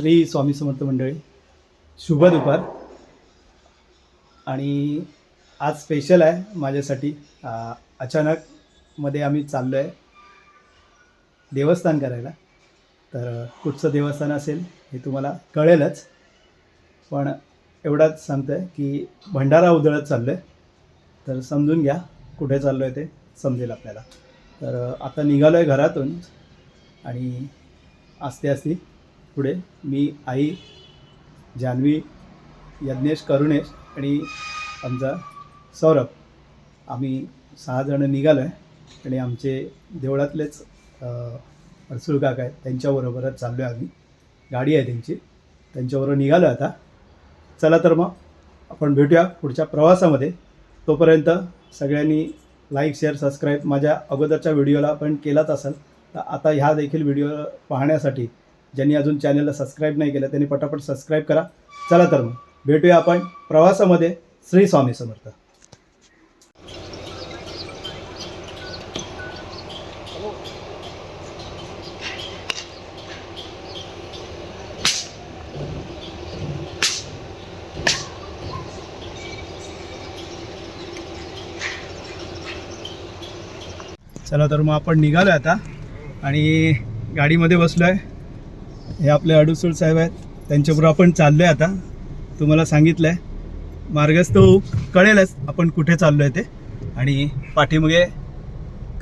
श्री स्वामी समर्थ मंडळी शुभ दुपार. आणि आज स्पेशल आहे माझ्यासाठी. अचानक मध्ये आम्ही चाललो आहे देवस्थान करायला. तर कुठचं देवस्थान असेल हे तुम्हाला कळेलच. पण एवढाच सांगतो आहे की भंडारा उधळत चाललो आहे तर समजून घ्या कुठे चाललो आहे ते समजेल आपल्याला. तर आता निघालो आहे घरातून आणि आस्ते आस्ते पुढे मी आई जान्हवी यज्ञेश करुणेश आणि आमचा सौरभ. आम्ही सहा जणं निघालो आहे आणि आमचे देवळातलेच अडसूळ काका आहेत त्यांच्याबरोबरच चाललो आहे आम्ही. गाडी आहे त्यांची. त्यांच्याबरोबर निघालो आहे आता. चला तर मग आपण भेटूया पुढच्या प्रवासामध्ये. तोपर्यंत सगळ्यांनी लाईक शेअर सबस्क्राईब माझ्या अगोदरच्या व्हिडिओला पण केलाच असेल तर आता ह्या देखील व्हिडिओ पाहण्यासाठी ज्यांनी अजून चॅनलला सबस्क्राईब नाही केलं त्यांनी पटापट सबस्क्राईब करा. चला तर मग भेटूया आपण प्रवासामध्ये श्री स्वामी समर्थ. चला तर मग आपण निघालो आता आणि गाडीमध्ये बसलो आहे हे आपले अडुसूळ साहेब आहेत. त्यांच्याबरोबर आपण चाललो आहे आता. तुम्हाला सांगितलं आहे मार्गस्थ कळेलच आपण कुठे चाललो आहे ते. आणि पाठीमागे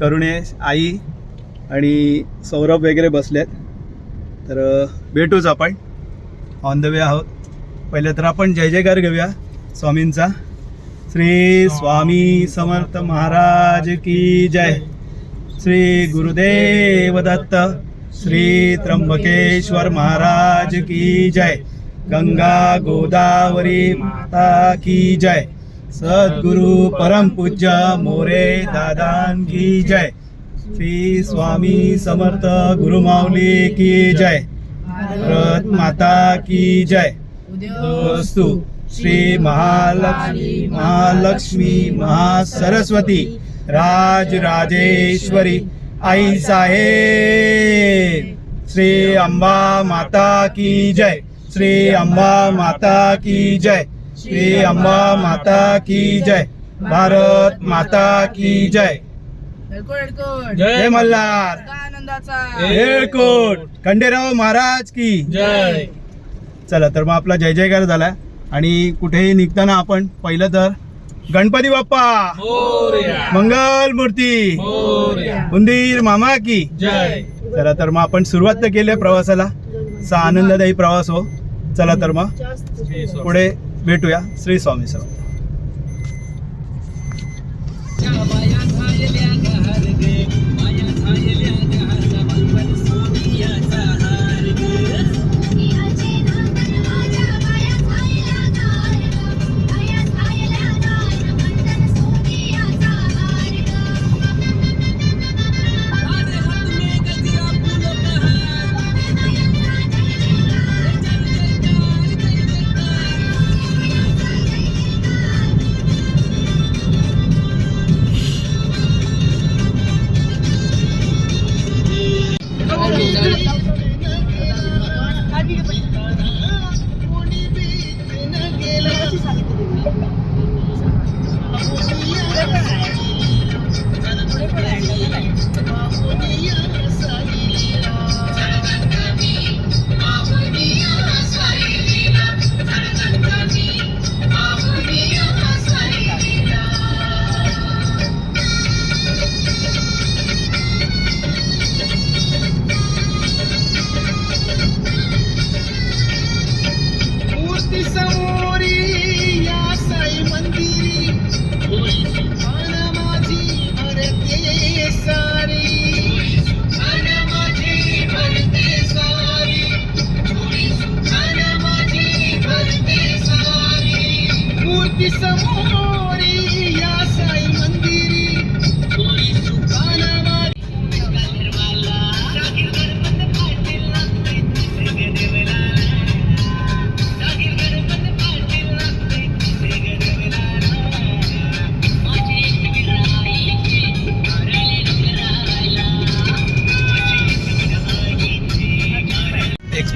करुणेश आई आणि सौरभ वगैरे बसले आहेत तर भेटूच आपण. ऑन द वे आहोत. पहिले तर आपण जय जयकार घेऊया स्वामींचा. श्री स्वामी समर्थ महाराज की जय. श्री गुरुदेव दत्त. श्री त्र्यंबकेश्वर महाराज की जय. गंगा गोदावरी माता की जय. सद्गुरु परम पूज्य मोरे दादान की जय. श्री स्वामी समर्थ गुरुमाऊली की जय. भारत माता की जय. दोस्तु श्री महालक्ष्मी महालक्ष्मी महासरस्वती राज राजेश्वरी आई साहेब श्री अंबा माता की जय श्री अंबा माता की जय श्री अंबा माता की जय भारत माता की जय। जय मल्हार। खंडेराव महाराज की। जय। चला तर मग आपला जय जयकार झाला. आणि कुठेही निघताना आपण पहिलं तर गणपती बाप्पा. मंगल मूर्ती. उंदीर मामा की. जय. चला तर मग आपण सुरुवात तर केली प्रवासाला. सा आनंददायी प्रवास हो. चला तर मग पुढे भेटूया. श्री स्वामी समर्थ.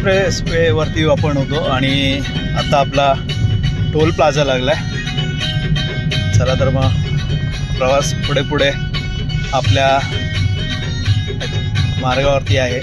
एक्सप्रेस वेवरती आपण होतो आणि आता आपला टोल प्लाझा लागला आहे चला तर मग प्रवास पुढे पुढे आपल्या मार्गावरती आहे.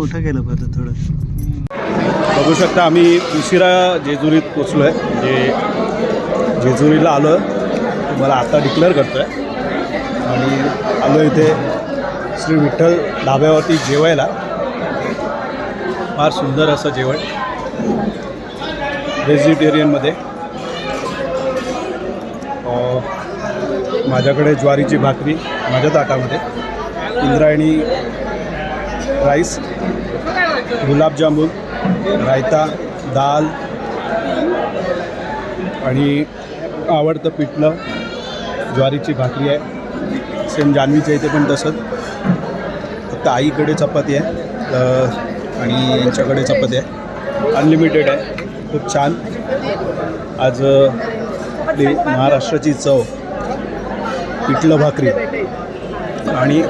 मोठं केलं पाहिजे थोडं. बघू शकता आम्ही उशिरा जेजुरीत पोचलो आहे म्हणजे जेजुरीला आलो तुम्हाला आता डिक्लेअर करतो आहे आणि आलो इथे श्री विठ्ठल ढाब्यावरती जेवायला. फार सुंदर असं जेवण. व्हेजिटेरियनमध्ये माझ्याकडे ज्वारीची भाकरी माझ्या ताटामध्ये. इंद्रायणी राईस गुलाबजामुन रायता दाल आणि आवडतं पिठलं ज्वारीची भाकरी आहे. सेम जान्हवीच्या इथे पण तसंच. फक्त आईकडे चपाती आहे आणि यांच्याकडे चपाती आहे. अनलिमिटेड आहे. खूप छान. आज आपली महाराष्ट्राची चव पिठलं भाकरी आणि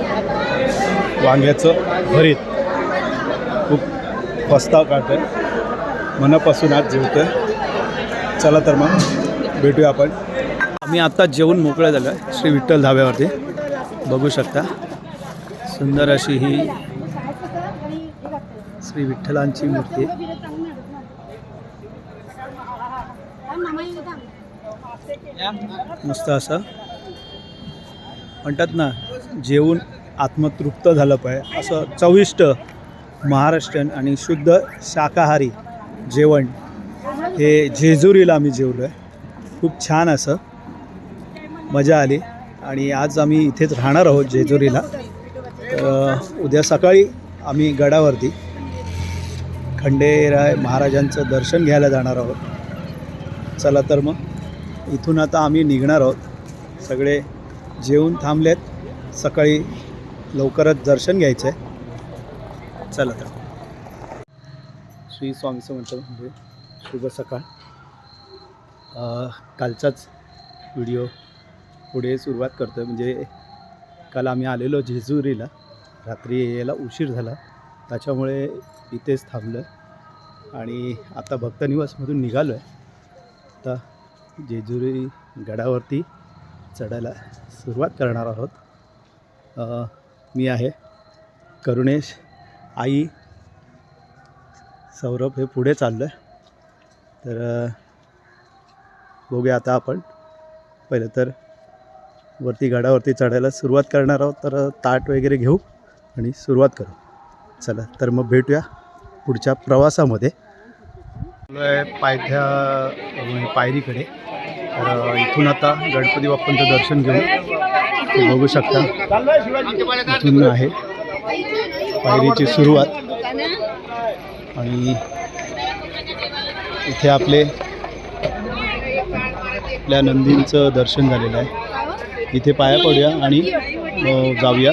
वांग्याचं भरीत. खूप पस्ताव काढतो आहे मनापासून आज जेवतो आहे चला तर मग भेटूया आपण. आम्ही आत्ता जेवून मोकळं झालं. आहे श्री विठ्ठल धाब्यावरती. बघू शकता. सुंदर अशी ही श्री विठ्ठलांची मूर्ती. मस्त असं. म्हणतात ना जेवून आत्मतृप्त झालं पाहिजे असं चविष्ट महाराष्ट्रीयन आणि शुद्ध शाकाहारी जेवण हे जेजुरीला आम्ही जेवलो आहे खूप छान असं. मजा आली. आणि आज आम्ही इथेच राहणार आहोत जेजुरीला. उद्या सकाळी आम्ही गडावरती खंडेराय महाराजांचं दर्शन घ्यायला जाणार आहोत. चला तर मग इथून आता आम्ही निघणार आहोत. सगळे जेवून थांबलेत. सकाळी लवकरच दर्शन घ्यायचं आहे चला तर. श्री स्वामीचं समर्थ म्हणजे शुभ सकाळ. कालचाच व्हिडिओ पुढे सुरुवात करतो आहे म्हणजे काल आम्ही आलेलो जेजुरीला. रात्री यायला उशीर झाला. त्याच्यामुळे इथेच थांबलो आणि आता भक्तनिवासमधून निघालो आहे आता जेजुरी गडावरती चढायला सुरुवात करणार आहोत. मी आहे करुणेश आई. सौरभ हे पुढे चाललं आहे तर बघूया आता आपण. पहिलं तर वरती गडावरती चढायला सुरुवात करणार आहोत. तर ताट वगैरे घेऊ आणि सुरुवात करू. चला तर मग भेटूया पुढच्या प्रवासामध्ये. पायथ्या म्हणजे पायरीकडे. तर इथून आता गणपती बाप्पांचं दर्शन घेऊ ते बघू शकता. इथून आहे. पायरीची सुरुवात. आणि इथे आपले आपल्या नंदींचं दर्शन झालेलं आहे. इथे पाया पडूया आणि जाऊया.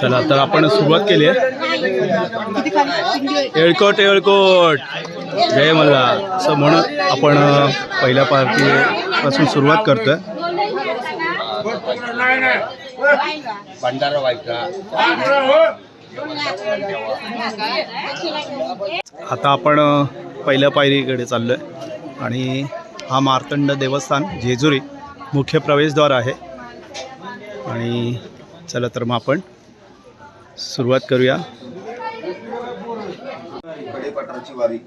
चला तर आपण सुरुवात केली आहे येळकोट येळकोट. जय मल्ला असं म्हणून आपण पहिल्या पहिल्या पार्टीपासून सुरुवात करतोय. भंडारा व्हायचा आता आपण पहिल्या पायरीकडे चाललोय. आणि हा मार्तंड देवस्थान जेजुरी मुख्य प्रवेशद्वार आहे. आणि चला तर मग आपण सुरुवात करूया. वारी.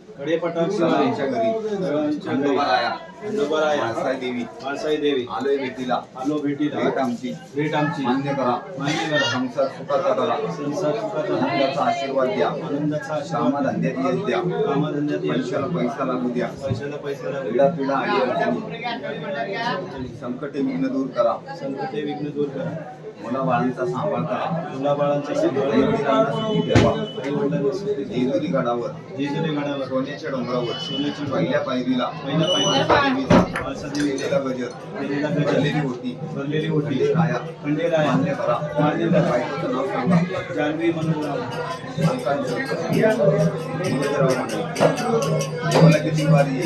माळसाई देवी माळसाई देवी आलोय भेटीला. आलो भेटीला. भेट आमची. भेट आमची. मान्य करा. मान्य करा. संसार सुखाचा करा. संसार सुखाचा आनंदाचा आशीर्वाद द्या. आनंदाचा कामाधंद्यात यश द्या. कामाधंद्यात. पैशाला पैसा लागू द्या. पैशाला पैसा लागू. पिढा पिढा आली अडचणी. संकटे विघ्न दूर करा. संकटे विघ्न दूर करा. मुला बाळांचा सांभाळ करा. मुलाबाळांचा. जेजुरी गडावर. जेजुरी गडावर. सोन्याच्या डोंगरावर. सोन्याच्या पहिल्या पायरीला. पहिल्या पायरीला. भरलेली होती भरलेली होती राया खंडेराया मान्य बायकोचं नाव सांगा जानवी म्हणून नाव. मला किती वारी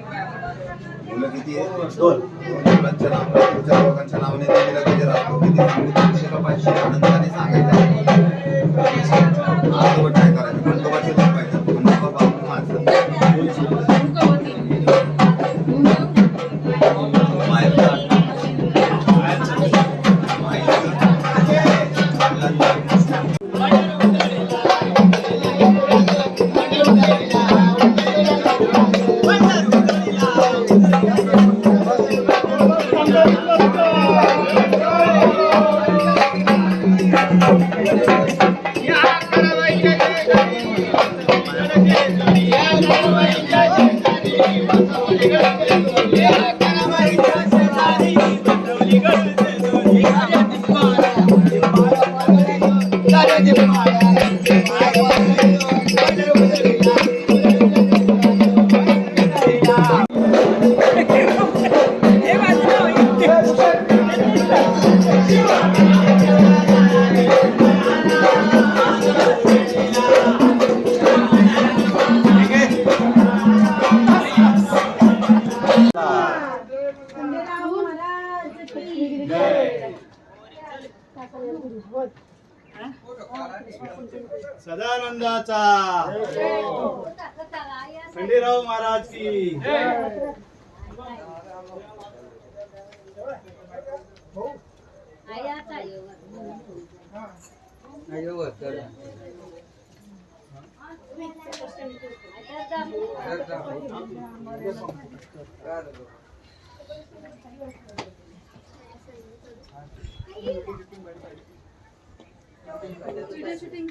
मुलं किती आहेत दोन मुलांच्या नावाने तुमच्या नावाने दिलेला गजर असतो किती सांगू तीनशे का आनंदाने सांगायचं അതുകൊണ്ട് Di 了买了那个 untuk. शूटिंग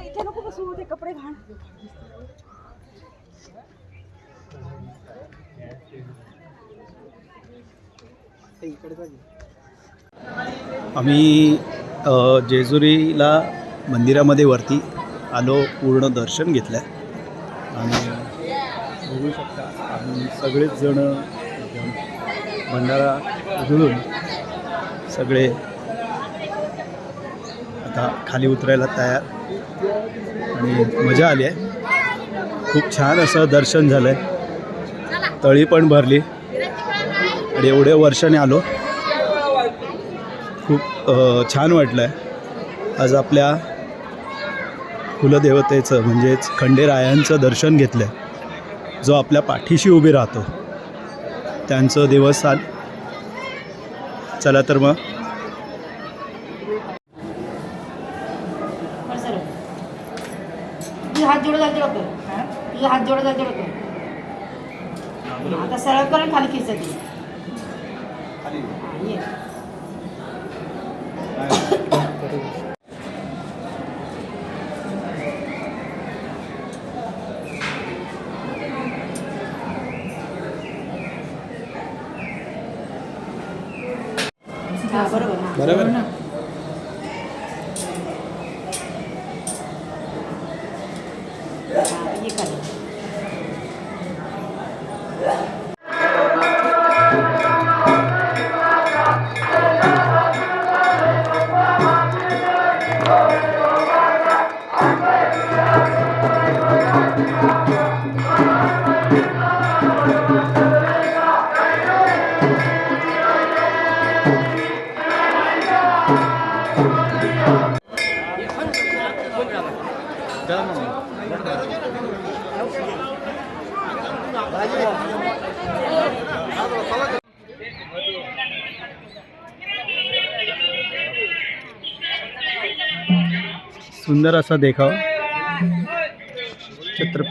इथे नको बसू ते कपडे घाण इकडे पाहिजे आम्ही जेजुरीला मंदिरामध्ये वरती आलो पूर्ण दर्शन घेतलं. आणि बघू शकता आम्ही सगळेच जण भंडारा उधळून सगळे आता खाली उतरायला तयार. आणि मजा आली आहे. खूप छान असं दर्शन झालं आहे तळी पण भरली. आणि एवढ्या वर्षाने आलो. छान वाटलं आहे आज आपल्या कुलदेवतेचं म्हणजेच खंडेरायांचं दर्शन घेतलं आहे जो आपल्या पाठीशी उभे राहतो. त्यांचं देवस्थान. चला तर मग. हात जोडत जाते होतं तुझे हात जोडत जाते होतं आता सरळ करून खाली खिचत ये. सुंदर असा देखाव.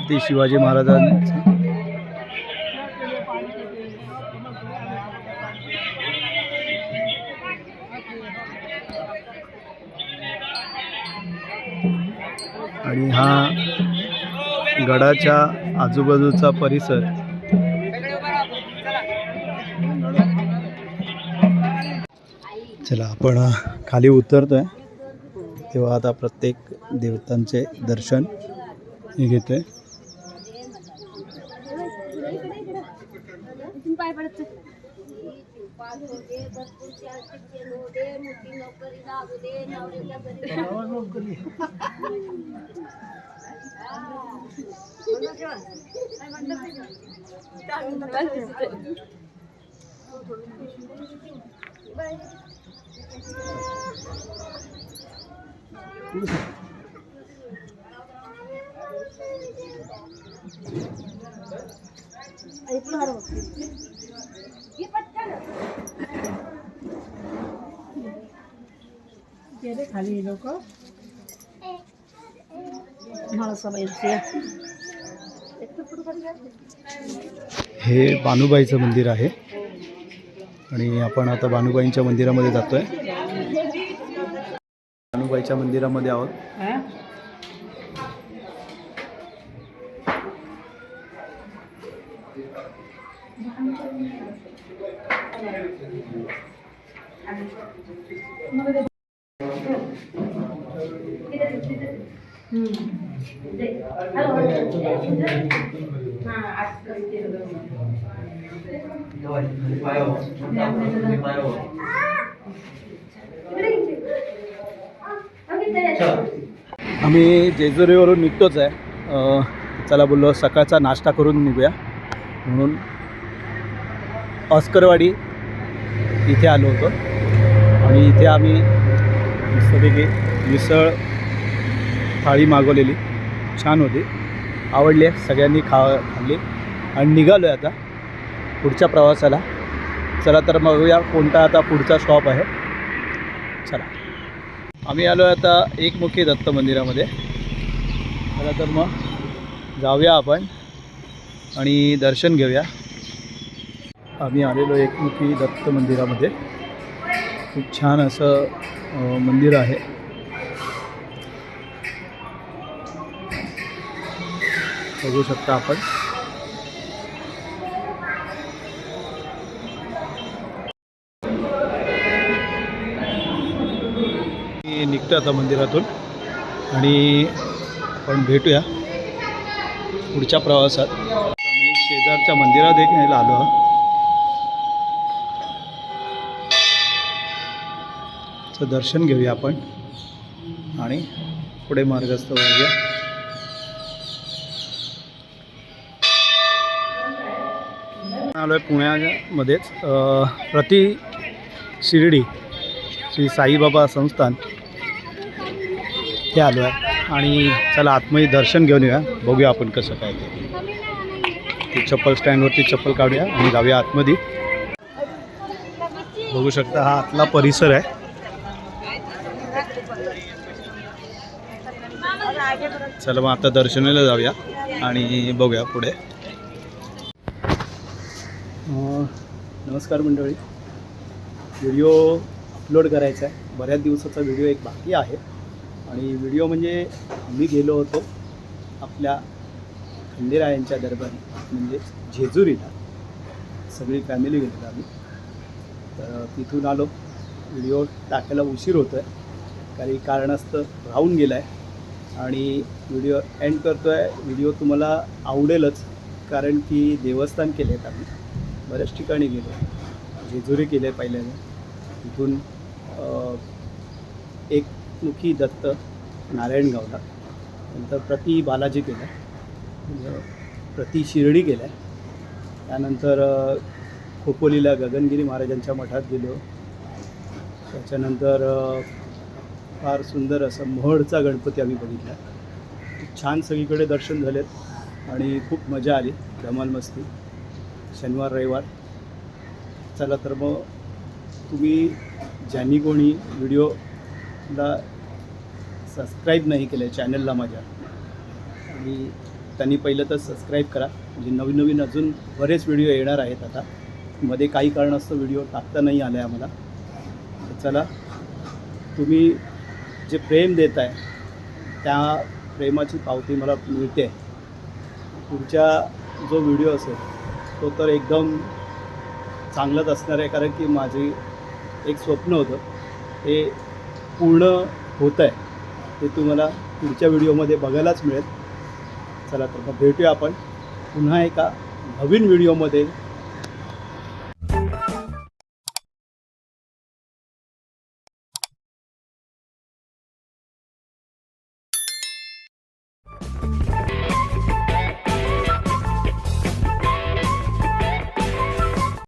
छत्रपती शिवाजी महाराजांचा आणि हा गडाच्या आजूबाजूचा परिसर चला आपण खाली उतरतोय. तेव्हा आता प्रत्येक देवतांचे दर्शन हे घेतोय गेले खाली लोक मला सवय हे बानुबाईचं मंदिर आहे. आणि आपण आता बानुबाईंच्या मंदिरामध्ये जातोय. बानुबाईच्या मंदिरामध्ये आहोत. आम्ही जेजुरीवरून निघतोच आहे. चला बोललो सकाळचा नाश्ता करून निघूया. म्हणून ऑस्करवाडी इथे आलो होतो. आणि इथे आम्ही मस्तपैकी मिसळ थाळी मागवलेली. छान होती. आवडली आहे. सगळ्यांनी खा खाल्ली. आणि निघालो आहे आता पुढच्या प्रवासाला. चला तर बघूया कोणता आता पुढचा स्टॉप आहे. चला. आम्ही आलो आहे आता एकमुखी दत्त मंदिरामध्ये. चला तर मग जाऊया आपण आणि दर्शन घेऊया. आम्ही आलेलो एकमुखी दत्त मंदिरामध्ये. खूप छान असं मंदिर आहे. बघू शकता आपण. मी निघतो आता मंदिरातून आणि आपण भेटूया पुढच्या प्रवासात. आम्ही शेजारच्या मंदिरात देखील आलो आहोत. चं दर्शन घेऊया आपण. आणि पुढे मार्गस्थ होऊया आलो आहे पुण्यामध्येच प्रति शिर्डी श्री साईबाबा संस्थान. हे आलो आहे आणि चला आतमध्ये दर्शन घेऊन येऊया. बघूया आपण कसं काय ते चप्पल स्टँडवरती चप्पल काढूया आणि जाऊया आतमध्ये. बघू शकता हा आतला परिसर आहे. चला मग आता दर्शनाला जाऊया आणि बघूया पुढे. नमस्कार मंडळी. व्हिडिओ अपलोड करायचा आहे. बऱ्याच दिवसाचा व्हिडिओ एक बाकी आहे. आणि व्हिडिओ म्हणजे आम्ही गेलो होतो आपल्या खंडेरायांच्या दरबारी म्हणजे जेजुरीला. सगळी फॅमिली गेलेलो आम्ही. तर तिथून आलो. व्हिडिओ टाकायला उशीर होतो आहे काही कारणास्तव राहून गेला आहे आणि व्हिडिओ एंड करतो आहे व्हिडिओ तुम्हाला आवडेलच कारण की देवस्थान केले आहेत आम्ही. बऱ्याच ठिकाणी गेलो. जेजुरी केले पहिल्याने तिथून एक एकमुखी दत्त नारायणगावला नंतर प्रति बालाजी केलं आहे म्हणजे प्रति शिर्डी केलं आहे त्यानंतर खोपोलीला गगनगिरी महाराजांच्या मठात गेलो. त्याच्यानंतर फार सुंदर असं मोहडचा गणपती आम्ही बघितला. खूप छान सगळीकडे दर्शन झालेत आणि खूप मजा आली. धमाल मस्ती. शनिवार रविवार. चला तर मग तुम्ही ज्यांनी कोणी व्हिडिओला सबस्क्राईब नाही केलं आहे चॅनलला माझ्या आणि त्यांनी पहिलं तर सबस्क्राईब करा. म्हणजे नवीन नवीन अजून बरेच व्हिडिओ येणार आहेत आता. मध्ये काही कारणास्तव व्हिडिओ टाकता नाही आला आहे आम्हाला चला तुम्ही जे प्रेम देत आहे त्या प्रेमाची पावती मला मिळते. पुढच्या जो व्हिडिओ असेल तो तर एकदम चांगलाच असणार आहे कारण की माझे एक स्वप्न होतं ते पूर्ण होतं आहे. ते तुम्हाला पुढच्या व्हिडिओमध्ये बघायलाच मिळेल. चला तर मग भेटूया आपण पुन्हा एका नवीन व्हिडिओमध्ये.